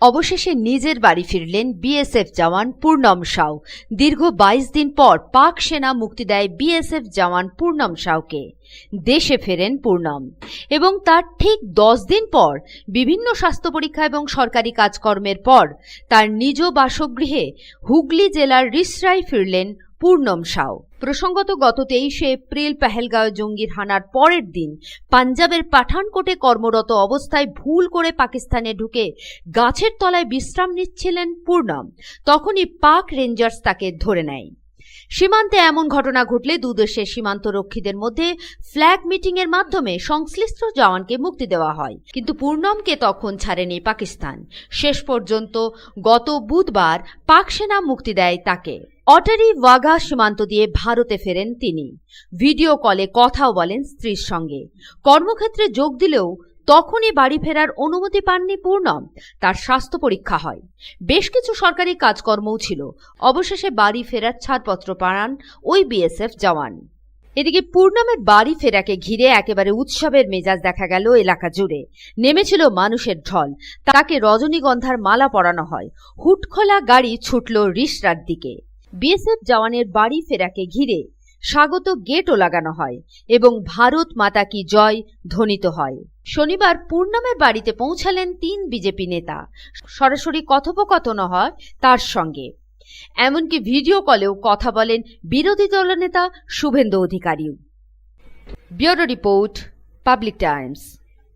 অবশেষে নিজের বাড়ি ফিরলেন বিএসএফ জওয়ান পূর্ণম সাউ। দীর্ঘ বাইশ দিন পর পাক সেনা মুক্তি দেয় বিএসএফ জওয়ান পূর্ণম সাউকে। দেশে ফেরেন পূর্ণম। এবং তার ঠিক দশ দিন পর বিভিন্ন স্বাস্থ্য পরীক্ষা এবং সরকারি কাজকর্মের পর তার নিজ বাসগৃহে হুগলি জেলার রিসরাই ফিরলেন পূর্ণম সাউ। প্রসঙ্গত, গত তেইশে এপ্রিল পেহেলগাঁও জঙ্গির হানার পরের দিন পাঞ্জাবের পাঠানকোটে কর্মরত অবস্থায় ভুল করে পাকিস্তানে ঢুকে গাছের তলায় বিশ্রাম নিচ্ছিলেন পূর্ণম। তখনই পাক রেঞ্জার্স তাকে ধরে নেয়। সীমান্তে এমন ঘটনা ঘটলে দুদেশের সীমান্ত রক্ষীদের মধ্যে ফ্ল্যাগ মিটিং এর মাধ্যমে সংশ্লিষ্ট জওয়ানকে মুক্তি দেওয়া হয়। কিন্তু পূর্ণমকে তখন ছাড়েনি পাকিস্তান। শেষ পর্যন্ত গত বুধবার পাক সেনা মুক্তি দেয় তাকে। অটারি ওয়াগা সীমান্ত দিয়ে ভারতে ফেরেন তিনি। ভিডিও কলে কথাও বলেন স্ত্রীর সঙ্গে। কর্মক্ষেত্রে যোগ দিলেও তখনই বাড়ি ফেরার অনুমতি পাননি পূর্ণম তার স্বাস্থ্য পরীক্ষা হয়। বেশ কিছু সরকারি কাজকর্মও ছিল। অবশেষে বাড়ি ফেরার ছাড়পত্র পান ওই বিএসএফ জওয়ান। এদিকে পূর্ণমের বাড়ি ফেরাকে ঘিরে একেবারে উৎসবের মেজাজ দেখা গেল এলাকা জুড়ে। নেমেছিল মানুষের ঢল। তাকে রজনীগন্ধার মালা পরানো হয়। হুটখোলা গাড়ি ছুটল রিসরার দিকে। বিএসএফ জওয়ানের বাড়ি ফেরাকে ঘিরে স্বাগত গেটও লাগানো হয় এবং ভারত মাতা কি জয় ধ্বনিত হয়। শনিবার পূর্ণামের বাড়িতে পৌঁছালেন তিন বিজেপি নেতা। সরাসরি কথোপকথন হয় তার সঙ্গে। এমনকি ভিডিও কলেও কথা বলেন বিরোধী দলনেতা Suvendu অধিকারীও। Bureau report, Public Times.